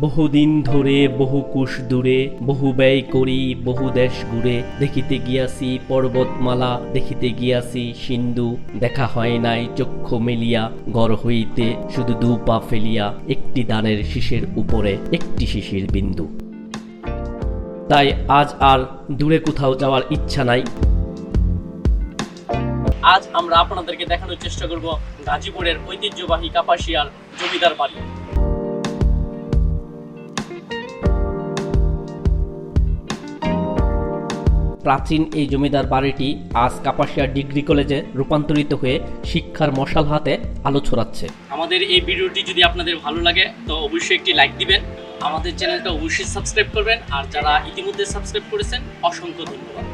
বহুদিন ধরে বহু কুশ দূরে, বহু ব্যয় করি, বহু দেশ ঘুরে। দেখিতে গিয়াছি পর্বতমালা, দেখিতে গিয়াছি সিন্ধু। দেখা হয় নাই চক্ষু মেলিয়া, গড় হইতে শুধু দু পা ফেলিয়া, একটি দানের শীষের উপরে, একটি শিশির বিন্দু। তাই আজ আর দূরে কোথাও যাওয়ার ইচ্ছা নাই। আজ আমরা আপনাদেরকে দেখানোর চেষ্টা করব গাজীপুরের ঐতিহ্যবাহী কাপাসিয়ার জমিদার বাড়ি। প্রাচীন এই জমিদার বাড়িটি আজ কাপাসিয়া ডিগ্রি কলেজে রূপান্তরিত হয়ে শিক্ষার মশাল হাতে আলো ছড়াচ্ছে। আমাদের এই ভিডিওটি যদি আপনাদের ভালো লাগে, তো অবশ্যই একটি লাইক দিবেন। আমাদের চ্যানেলটা অবশ্যই সাবস্ক্রাইব করবেন। আর যারা ইতিমধ্যে সাবস্ক্রাইব করেছেন, অসংখ্য ধন্যবাদ।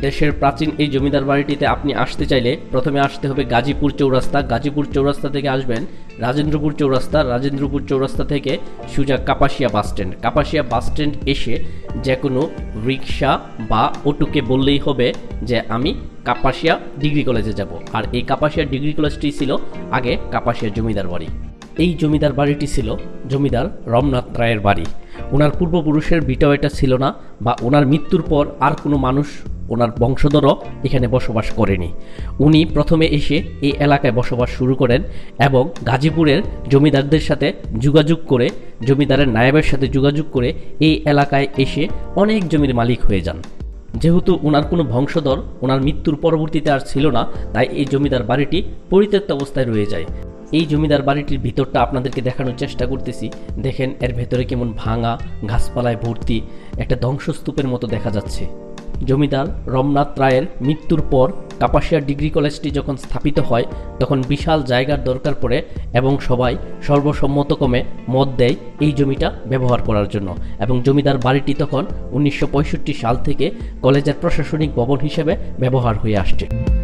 দেশের প্রাচীন এই জমিদার বাড়িটিতে আপনি আসতে চাইলে প্রথমে আসতে হবে গাজীপুর চৌরাস্তা। গাজীপুর চৌরাস্তা থেকে আসবেন রাজেন্দ্রপুর চৌরাস্তা। রাজেন্দ্রপুর চৌরাস্তা থেকে সুজা Kapasia bus stand. Kapasia bus stand এসে যে কোনো রিক্সা বা অটোকে বললেই হবে যে, আমি কাপাসিয়া ডিগ্রি কলেজে যাব। আর এই কাপাসিয়া ডিগ্রি কলেজটি ছিল আগে কাপাসিয়া জমিদার বাড়ি। এই জমিদার বাড়িটি ছিল জমিদার রমনাথ রায়ের বাড়ি। ওনার পূর্বপুরুষের এটা ছিল না বা ওনার মৃত্যুর পর আর কোনো মানুষ ওনার বংশধরও এখানে বসবাস করেনি। উনি প্রথমে এসে এই এলাকায় বসবাস শুরু করেন এবং গাজীপুরের জমিদারদের সাথে যোগাযোগ করে, জমিদারের নায়েবের সাথে যোগাযোগ করে এই এলাকায় এসে অনেক জমির মালিক হয়ে যান। যেহেতু ওনার কোনো বংশধর ওনার মৃত্যুর পরবর্তীতে আর ছিল না, তাই এই জমিদার বাড়িটি পরিত্যক্ত অবস্থায় রয়ে যায়। এই জমিদার বাড়িটির ভিতরটা আপনাদেরকে দেখানোর চেষ্টা করতেছি। দেখেন, এর ভেতরে কেমন ভাঙা গাছপালায় ভর্তি একটা ধ্বংসস্তূপের মতো দেখা যাচ্ছে। জমিদার রমনাথ রায়ের মৃত্যুর পর কাপাসিয়া ডিগ্রি কলেজটি যখন স্থাপিত হয়, তখন বিশাল জায়গার দরকার পড়ে এবং সবাই সর্বসম্মতক্রমে মত দেয় এই জমিটা ব্যবহার করার জন্য। এবং জমিদার বাড়িটি তখন উনিশশো পঁয়ষট্টি সাল থেকে কলেজের প্রশাসনিক ভবন হিসেবে ব্যবহার হয়ে আসছে।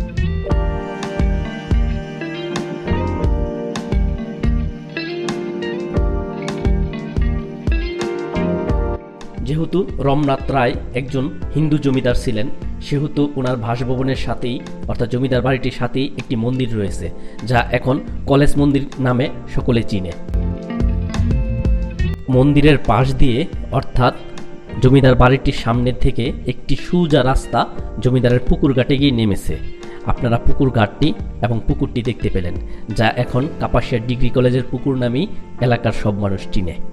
যেহেতু রমনাথ রায় একজন হিন্দু জমিদার ছিলেন, সেহেতু ওনার বাসভবনের সাথেই, অর্থাৎ জমিদার বাড়িটির সাথেই একটি মন্দির রয়েছে, যা এখন কলেজ মন্দির নামে সকলে চিনে। মন্দিরের পাশ দিয়ে, অর্থাৎ জমিদার বাড়িটির সামনের থেকে একটি সুজা রাস্তা জমিদারের পুকুর ঘাটে গিয়ে নেমেছে। আপনারা পুকুর ঘাটটি এবং পুকুরটি দেখতে পেলেন, যা এখন কাপাসিয়া ডিগ্রি কলেজের পুকুর নামেই এলাকার সব মানুষ চিনে।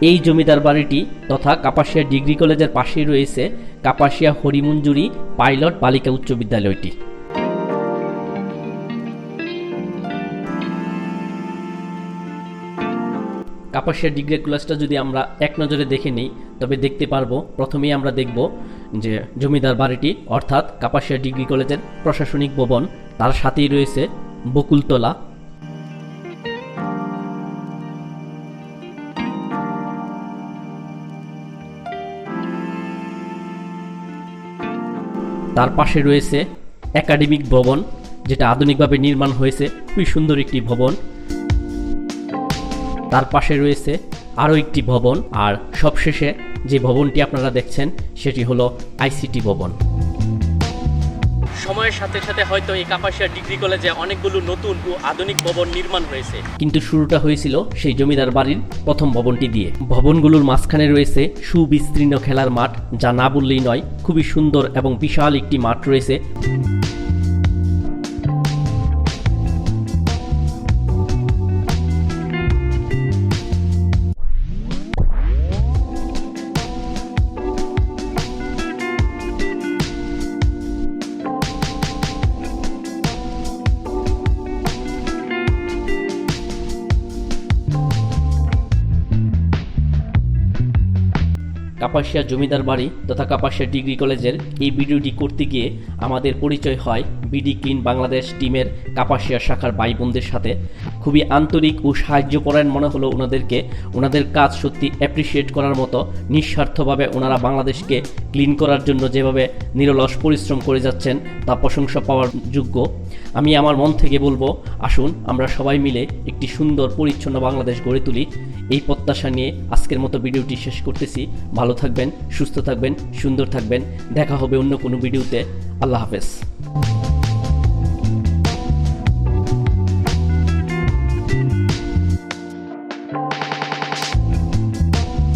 এই জমিদার বাড়িটি তথা কাপাসিয়া ডিগ্রি কলেজের পাশেই রয়েছে কাপাসিয়া হরিমঞ্জুরি পাইলট বালিকা উচ্চ বিদ্যালয়টি। কাপাসিয়া ডিগ্রি কলেজটা যদি আমরা এক নজরে দেখে নিই, তবে দেখতে পারব, প্রথমেই আমরা দেখব যে জমিদার বাড়িটি, অর্থাৎ কাপাসিয়া ডিগ্রি কলেজের প্রশাসনিক ভবন, তার সাথেই রয়েছে বকুলতলা। তার পাশে রয়েছে একাডেমিক ভবন, যেটা আধুনিকভাবে নির্মাণ হয়েছে। খুবই সুন্দর একটি ভবন। তার পাশে রয়েছে আরও একটি ভবন, আর সবশেষে যে ভবনটি আপনারা দেখছেন, সেটি হলো আইসিটি ভবন। সময়ের সাথে সাথে হয়তো এই কাপাসিয়া ডিগ্রি কলেজে অনেকগুলো নতুন ও আধুনিক ভবন নির্মাণ হয়েছে। কিন্তু শুরুটা হয়েছিল সেই জমিদার বাড়ির প্রথম ভবনটি দিয়ে। ভবনগুলোর মাঝখানে রয়েছে সুবিস্তীর্ণ খেলার মাঠ, যা না বললেই নয়, খুবই সুন্দর এবং বিশাল একটি মাঠ রয়েছে। কাপাসিয়া জমিদার বাড়ি তথা কাপাসিয়া ডিগ্রি কলেজের এই ভিডিওটি করতে গিয়ে আমাদের পরিচয় হয় বিডি ক্লিন বাংলাদেশ টিমের কাপাসিয়া শাখার ভাই বোনদের সাথে। খুবই আন্তরিক ও সাহায্যপরায়ণ মনে হলো ওনাদেরকে। ওনাদের কাজ সত্যি অ্যাপ্রিসিয়েট করার মতো, নিঃস্বার্থভাবে ওনারা বাংলাদেশকে ক্লিন করার জন্য যেভাবে নিরলস পরিশ্রম করে যাচ্ছেন, তা প্রশংসা পাওয়ার যোগ্য। আমি আমার মন থেকে বলব, আসুন আমরা সবাই মিলে একটি সুন্দর পরিচ্ছন্ন বাংলাদেশ গড়ে তুলি। এই প্রত্যাশা নিয়ে আজকের মতো ভিডিওটি শেষ করতেছি। ভালো থাকবেন, সুস্থ থাকবেন, সুন্দর থাকবেন। দেখা হবে অন্য কোনো ভিডিওতে। আল্লাহ হাফেজ।